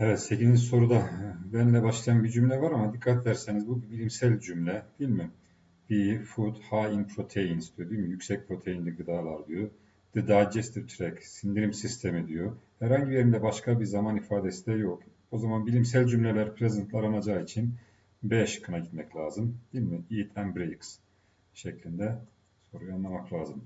Evet 8. soruda benle başlayan bir cümle var ama dikkat ederseniz bu bir bilimsel cümle değil mi? Be food high in proteins diyor değil mi? Yüksek proteinli gıdalar diyor. The digestive tract, sindirim sistemi diyor. Herhangi bir yerinde başka bir zaman ifadesi de yok. O zaman bilimsel cümleler present'la aranacağı için B şıkkına gitmek lazım. Değil mi? Eat and breaks şeklinde soruyu anlamak lazım.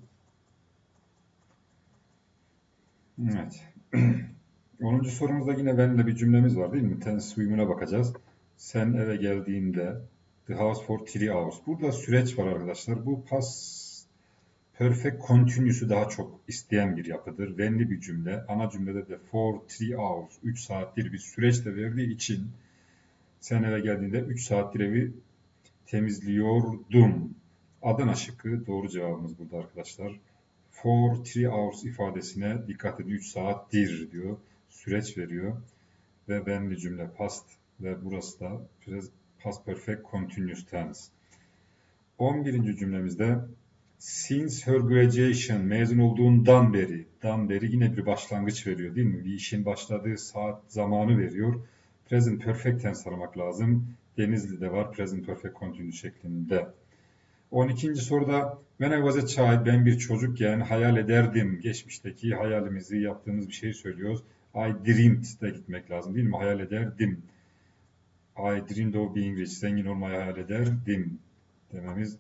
Evet. 10. sorumuzda yine benimle bir cümlemiz var değil mi? Tense uyumuna bakacağız. Sen eve geldiğinde the house for three hours. Burada süreç var arkadaşlar. Bu past perfect continuous'u daha çok isteyen bir yapıdır. Venli bir cümle. Ana cümlede de for three hours. 3 saattir bir süreç de verdiği için sen eve geldiğinde 3 saattir evi temizliyordum. Adana şıkkı doğru cevabımız burada arkadaşlar. For three hours ifadesine dikkat edin 3 saattir diyor. Süreç veriyor. Ve benli cümle past ve burası da past perfect continuous tense. 11. cümlemizde since her graduation mezun olduğundan beri dan beri yine bir başlangıç veriyor değil mi? Bir işin başladığı saat zamanı veriyor. Present perfect tense aramak lazım. Denizli'de var present perfect continuous şeklinde. 12. soruda When I was ben bir çocukken hayal ederdim. Geçmişteki hayalimizi yaptığımız bir şeyi söylüyoruz. I dreamed de gitmek lazım değil mi? Hayal ederdim. I dreamed of being rich. Zengin olmayı hayal ederdim dememiz